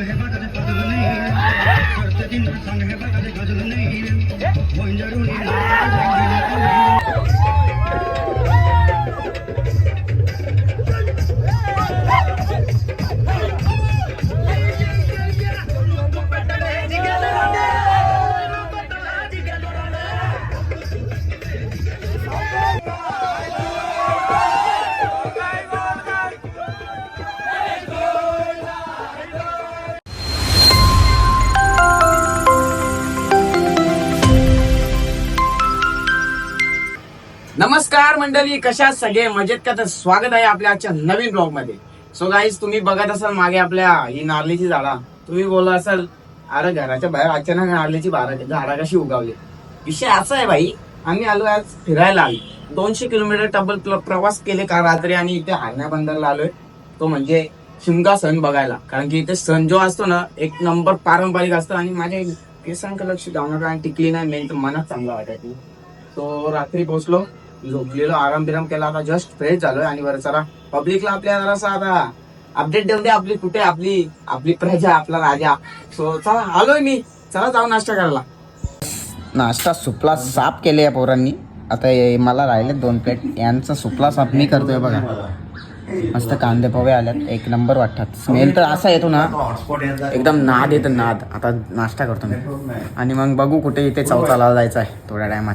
सांगण्या बागाने पडलं नाही सरतीन सांगण्या बागाने गाजलं नाही नमस्कार मंडळी कशा सगळे? मजेत का? तर स्वागत आहे आपल्या आजच्या नवीन ब्लॉगमध्ये. सो गाईज तुम्ही बघत असाल मागे आपल्या ही नारळीची झाडा. तुम्ही बोला असाल अरे घराच्या बाहेर अचानक नारळीची बारा झाडा कशी उगावली? विषय असा आहे भाई आम्ही आलो आज फिरायला आलो. दोनशे किलोमीटर टब्बल प्रवास केले का रात्री आणि इथे हारण्या बंदरला आलोय. तो म्हणजे शिमगा सण बघायला. कारण की इथे सण जो असतो ना एक नंबर पारंपरिक असतो आणि माझ्या केसांक लक्ष जाणार आणि टिकली नाही मेन तर मनात चांगला वाटायची तो रात्री पोहोचलो. झोपलेलो आराम बिराम केला आता जस्ट फ्रेश झालोय. आणि बरं चला पब्लिकला आपल्या जरासा आता अपडेट देऊन दे आपली कुठे आपली आपली प्रजा आपला राजा. सो चला आलोय मी. चला जाऊ नाश्ता करायला. नाश्ता सुपला साफ केले या पोरांनी. आता हे मला राहिले दोन प्लेट यांचा सुपला साफ मी करतोय बघा. मस्त कांदे पोहे आल्यात. एक नंबर वाटतात. स्मेल तर असा येतो ना एकदम नाद येतं नाद. आता नाश्ता करतो मी. आणि मग बघू कुठे इथे चौथाला जायचं आहे थोड्या टायमात.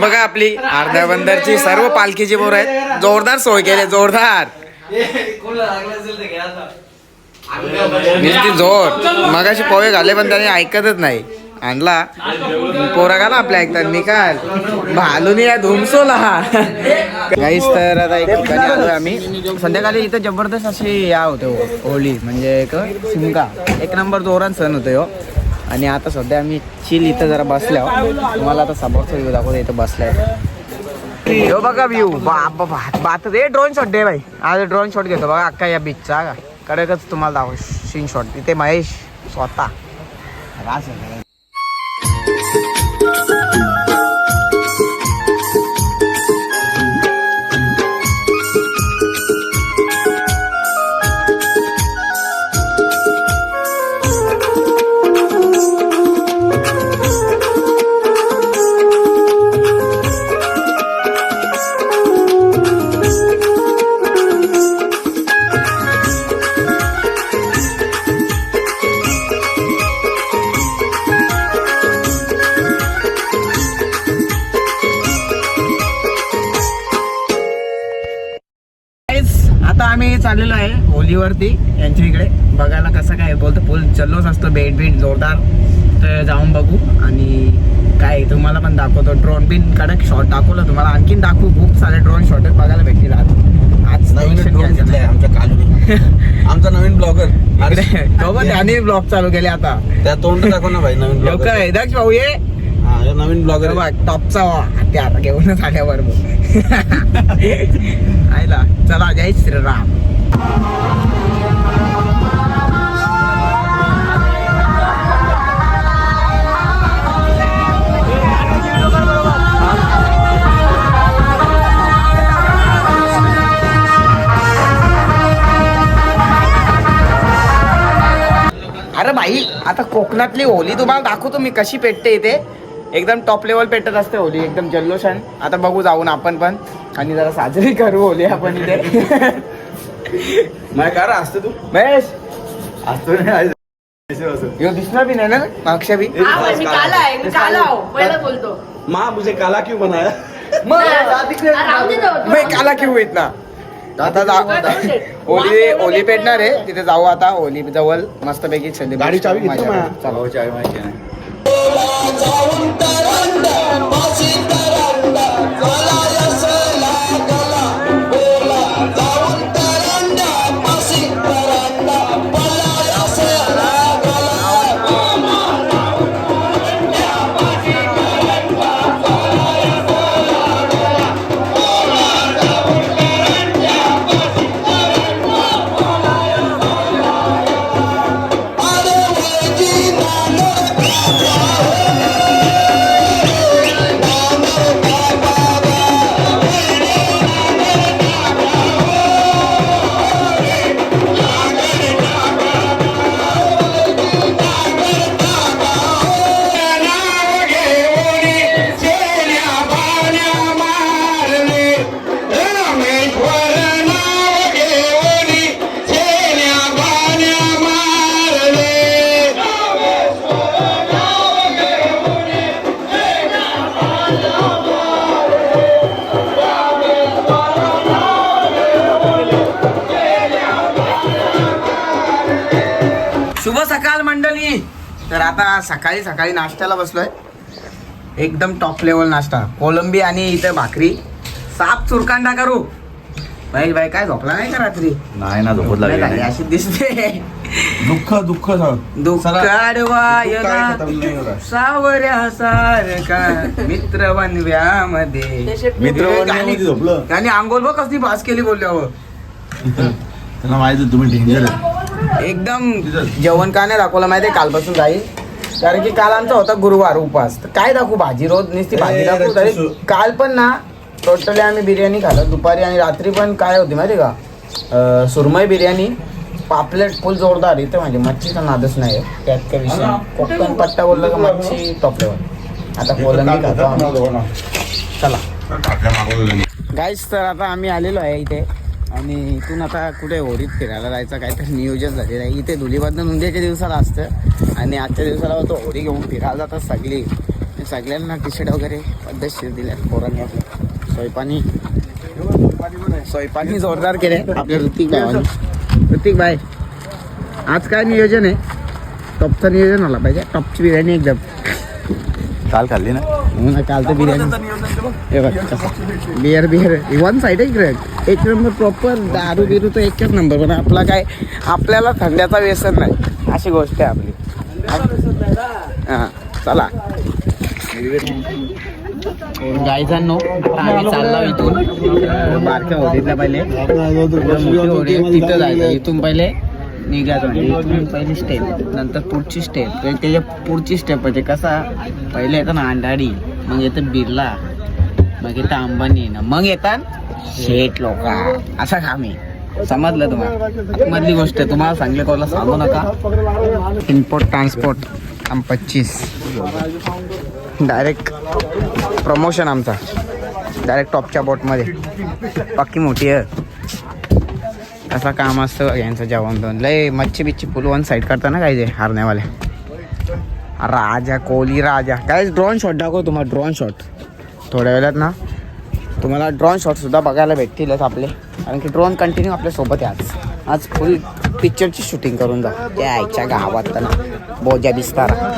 बघा आपली अर्ध्या बंदरची सर्व पालखीची बोर आहेत. जोरदार सोय केली जोरदार. नुसती जोर. मगाशी पोहे घाले पण त्याने ऐकतच नाही. आणला. पोरा का ना आपल्या एकदा निकाल. भालून या धुमसोला. काहीच तर आता एक ठिकाणी आलो आम्ही. संध्याकाळी इथं जबरदस्त अशी या होते हो, होळी म्हणजे एक शिमगा एक नंबर जोरात सण होतो हो. आणि आता सध्या आम्ही चिल इथं जरा बसल्या हो. तुम्हाला आता समोरचा व्ह्यू दाखवतो इथं बसलाय हो बघा व्ह्यू बाप बात रे ड्रॉईंग शॉट दे भाई. आज ड्रॉईंग शॉट घेतो बघा अक्का या बीचचा का तुम्हाला दाखव सीन शॉट इथे महेश स्वतः. होलीवरती यांच्या इकडे. बघायला कसं काय बोलतो फुल जल्लोष असतो बेट बीट जोरदार. तर जाऊन बघू. आणि काय तुम्हाला पण दाखवतो. ड्रोन बिन कडक शॉट दाखवलं तुम्हाला. आणखीन दाखवू. खूप सारे ड्रोन शॉट बघायला भेटतील आज. आज आमच्या कालनी. आमचा नवीन ब्लॉगर तो पण त्याने ब्लॉग चालू केले आता. त्या तोंड दाखव ना भाई नवीन ब्लॉगर दक्ष भाऊ ये. नवीन ब्लॉगर बघ टॉपचा हत्यार. घेऊनच आल्यावर आयला. चला जय श्रीराम. अरे भाई आता कोकणातली होली तुम्हाला दाखवतो मी कशी पेटते इथे. एकदम टॉप लेवल पेटत असते होली एकदम जल्लोषण आता बघू जाऊन आपण पण. आणि जरा साजरी करू होली आपण इथे. नाही का रे असते तू? महेश! असतो नाही बी नाही ना? मागच्या हा मी काला. आहे मी काला पहिलं बोलतो. माँ मुझे काला क्यों बनाया? मग राहू दे ना. मग काला क्यू येत ना आता होली होली पेटणार आहे तिथे जाऊ आता. होली जवळ मस्तपैकी छंद गाडी चावी घेतो मजा मा. करू. चला. हो, चावी माहिती नाही सकाळी सकाळी नाश्त्याला बसलोय. एकदम टॉप लेवल नाश्ता. कोलंबी आणि इथं भाकरी. साप चुरकांडा करू. भाई भाई काय झोपला नाही का रात्री? नाही ना झोपत नाही लागली झाली, अशी दिसते. दुःख दुःख दुःखाडवायला सावऱ्या सारखा मित्र बनव्यामध्ये. मित्र गाणी- झोपलं. आंघोळ बघ कसली भास केली बोलल्यावर. त्यांना माहिती तुम्ही डेंजर आहे. एकदम जेवण का नाही दाखवलं माहितीये कालपासून जाईल. कारण की काल आमचा होता गुरुवार उपास तर काय दाखवू भाजी? रोज नुसती भाजी दाखवू. तरी काल पण ना टोटली आम्ही बिर्याणी खाल्लं. दुपारी आणि रात्री पण काय होती माहिती का? सुरमई बिर्याणी पापलेट फुल जोरदार. इथं म्हणजे मच्छीचा नादच नाही आहे. त्यात काय विषय नाही. कोकण पट्टा बोललं का मच्छी टॉप लेवल आता कोलंबी खातो चला. गाईस तर आता आम्ही आलेलो आहे इथे. आणि इथून आता कुठे होडीत फिरायला जायचं काहीतरी नियोजन झालेलं आहे. इथे धुलीबांधून उद्याच्या दिवसाला असतं. आणि आजच्या दिवसाला तो होडी घेऊन फिरायला जातात सगळी. सगळ्यांना टी शर्ट वगैरे पद्धतशीर दिल्या पोरांनी. आपल्या स्वयंपानी स्वयंपानी जोरदार केले. आपल्या ऋतिक भावानी ऋतिक भाई आज काय नियोजन आहे? टॉपचं नियोजन आला पाहिजे. टॉपची बिर्याणी एकदम. काल खाल्ली ना? ना काल तर बिर्याणी हे बिअर बिअर वन साईड आहे एक नंबर प्रॉपर दारू बिरू तर एकच नंबर पण आपला काय आपल्याला थंड्याचा व्यसन नाही. अशी गोष्ट आहे आपली. हां चला. आता आम्ही चाललो इथून. बारक्या होडीतल्या पहिले. तिथं जायचं. इथून पहिले निघायचं. म्हणजे इथून पहिली स्टेप नंतर पुढची स्टेप त्याच्या पुढची स्टेप म्हणजे कसा पहिले येतं ना अंडाडी मग येतं बिर्ला मग येतं अंबानी. ना मग येतात शेठ लोक. असा काम आहे समजलं तुम्हाला? मधली गोष्ट आहे. तुम्हाला सांगले कोणाला सांगू नका. इम्पोर्ट ट्रान्सपोर्ट आम पच्चीस. डायरेक्ट प्रमोशन आमचा. डायरेक्ट टॉपच्या बोटमध्ये पक्की मोठी आहे. असं काम असतं. यांचं जेवण दोन लय मच्छी बिच्छी फुल वन साईड करता ना काय ते हारण्यावाले. राजा कोहली राजा. काय ड्रोन शॉट दाखव तुम्हाला ड्रोन शॉट थोड्या वेळात ना तुम्हाला ड्रोन शॉट सुद्धा बघायला भेटतीलच आपले. कारण की ड्रोन कंटिन्यू आपल्यासोबत आहे आज. आज फुल पिक्चरची शूटिंग करून जा. त्या आईच्या गावात ना बोजा बिस्तारा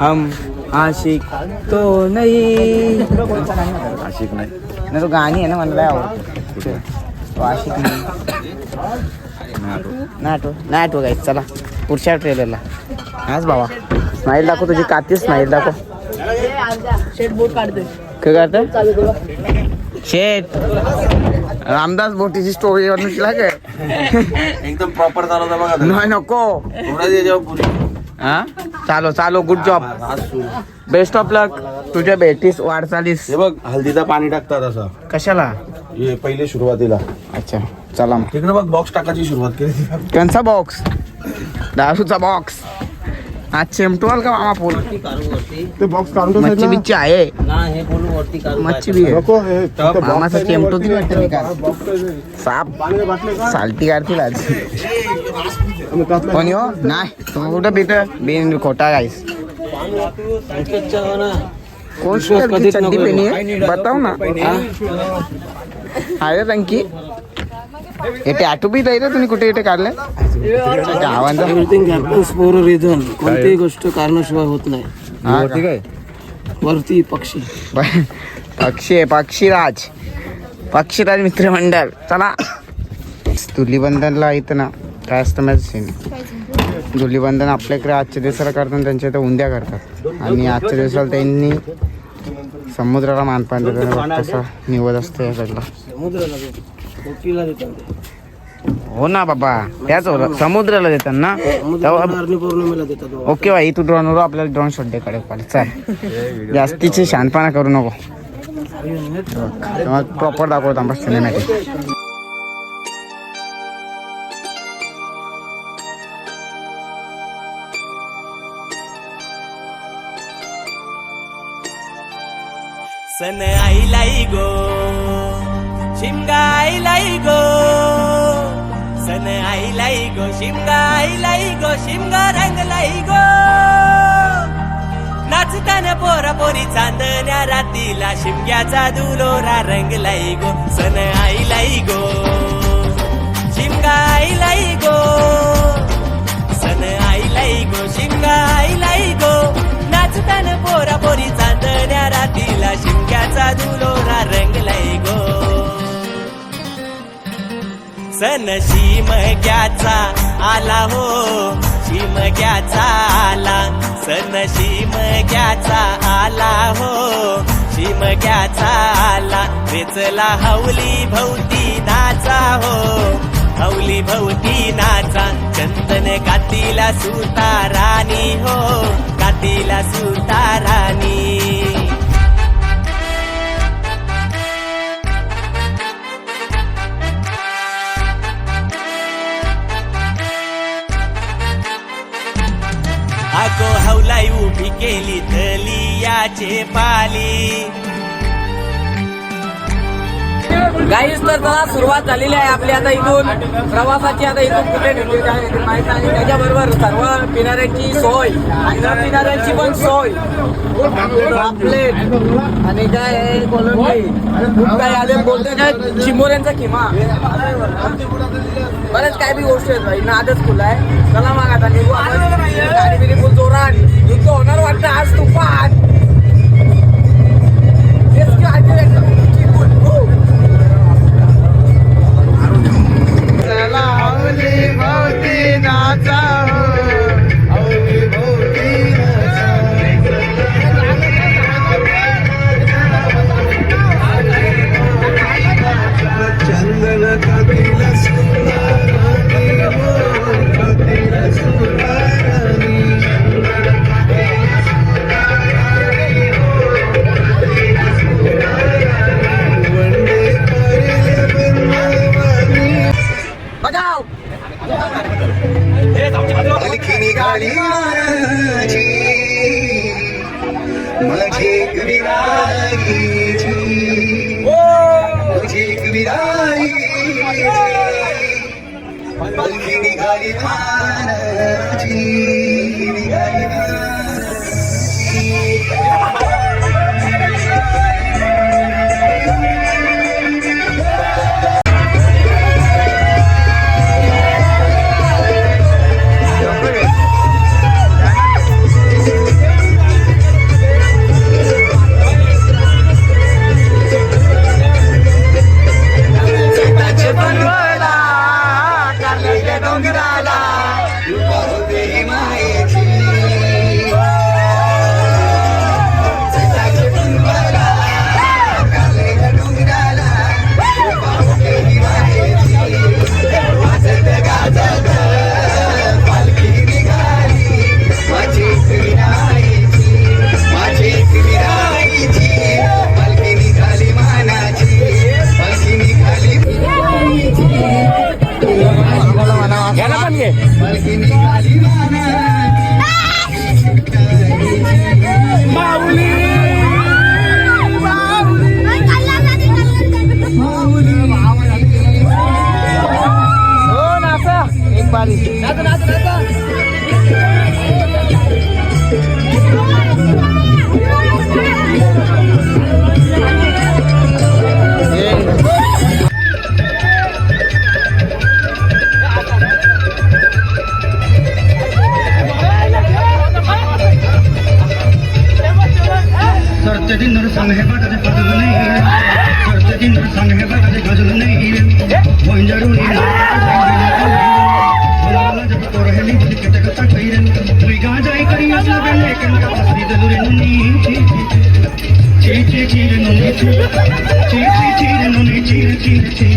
हम आशिक तो नाही. आशिक नाही. नाही तो गाणी आहे ना मला आवडतो तो आशिक नाही. आठव नाही आठव गाईस चला. पुढच्या ट्रेलरला हाच बाबा स्माईल दाखव तुझी कातीच स्माईल दाखव. काय करत? शेट रामदास बोटीची स्टोरी बनवशील काय? एकदम प्रॉपर चालवता बघा नाही नको. हा? चालो चालो गुड जॉब आज. बेस्ट ऑफ लक तुझ्या भेटीस वाटचालीस हे बघ हल्दीचा पाणी टाकतात असं. कशाला? हे पहिले सुरुवातीला. अच्छा चला मग. तिकडे बघ बॉक्स टाकायची सुरुवात केली. कोणचा बॉक्स दारूचा बॉक्स आज चिमटवाल का मामा फुल? ते बॉक्स काढून मच्छी बिच्ची आहे. मच्छी बी आहे. मामाचा चिमटो वाटतं मी काल. साप. सालटी काढतील आज. कोणी हो नाही. तुम्ही कुठं पित बिन खोटा गाईस कोण कधी चड्डी पेनी आहे? बताव ना. आहे हे टॅटू बी आहे रे तुम्ही कुठे इथे काढले गावांचा. Everything happens for a reason कोणतीही गोष्ट कारणाशिवाय होत नाही. हा का? काय? वरती पक्षी. पक्षी आहे पक्षीराज. पक्षीराज मित्रमंडळ. चला. धुलीबंधनला इथं ना काय असतं माहिती सीन धुलीबंधन आपल्याकडे आजच्या दिवसाला करतात त्यांच्या इथं उंद्या करतात. आणि आजच्या दिवसाला त्यांनी समुद्राला मानपान देतात. तसा निवड असतो या सगळं समुद्राला देतात कोटीला देतात. हो ना बाबा. त्याच होतं समुद्राला देतात ना? समुद्राला तेव्हा नारळी पौर्णिमेला देतात बाबा. ओके भाई तू ड्रोनवर आपल्याला ड्रोन शॉट दे कडे पाहिजे चाल. जास्तीची शानपणा करू नको. प्रॉपर दाखवतो आंबा सिनेमॅटिक सन आईलाई गो आईलाई गो शिमगा आईलाई गो शिमगा रंगलाई गो. नाचताना पोरा पोरी चांदण्या रातीला शिमग्याचा दुलोरा रंगलाई गो सन आई लाई गो. शिमगा लाई गो सन आई लाई गो शिमका आई लाई गो. नाचतान पोरा पोरी चांदण्या रातीला शिमग्याचा दुलोरा रंगलाई गो. सन शिमग्याचा आला हो. शिमग्याचा आला. सन शिमग्याचा आला हो. शिमग्याचा आला. वेचला हौली भवती नाचा हो. हौली भवती नाचा. चंदन कातीला सुता राणी हो. कातीला सुता राणी. अगो उभी केली दलियाचे पाली. गाईस तर त्याला सुरुवात झालेली आहे आपली आता इथून. प्रवासाची आता इथून कुठे ठेवली काय माहीत नाही. त्याच्याबरोबर सर्व पिणाऱ्यांची सोय. आणि न पिणाऱ्यांची पण सोय. पापलेट आणि काय कोलंबी. काय आले. बोलते काय चिमोऱ्यांचा किमा बरेच काय बी गोष्टी आहेत भाई नादच खुला आहे. चला मग आता निघू आपण. गाडी फुल जोरात. युद्ध होणार वाटतं. आज तुफान. तेच go, I बजाव निघाली गाडी माझी गाडी 15.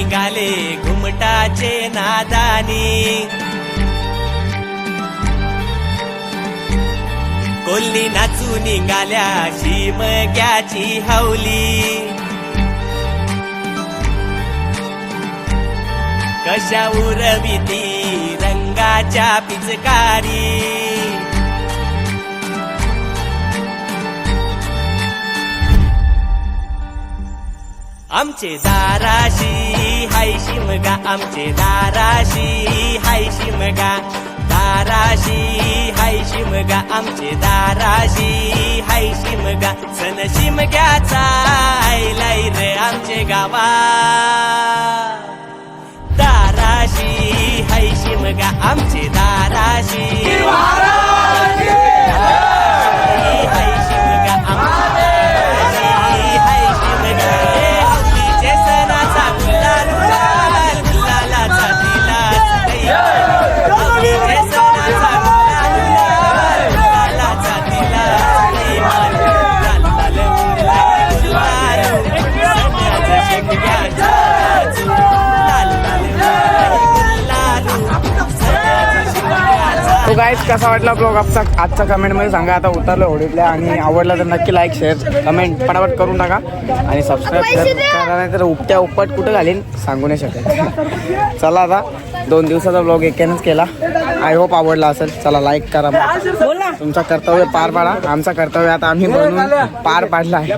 निघाले घुमटाचे नादानी. कोल्ली नाचू निघाल्या शिमग्याची हवली कशा उरविती रंगाच्या पिचकारी. आमचे दाराशी हाय शिमगा आमचे दाराशी हाय शिमगा दाराशी हाय शिमगा आमचे दाराशी हाय शिमगा सण शिमग्याचा आयलाय रे आमचे गावा दाराशी हाय शिमगा आमचे दाराशी गाईज कसा वाटला ब्लॉग आजचा? आजचा कमेंटमध्ये सांगा. आता उतरलो होडीतल्या आणि आवडला तर नक्की लाईक शेअर कमेंट पटापट करून टाका. आणि सबस्क्राईब करा. नाही तर उपट्या उपट कुठं घालीन सांगू नाही शकत. चला आता दोन दिवसाचा ब्लॉग एकानेच केला. आय होप आवडला असेल. चला लाईक करा. तुमचा कर्तव्य पार पाडा. आमचा कर्तव्य आता आम्ही बनवून पार पाडला आहे.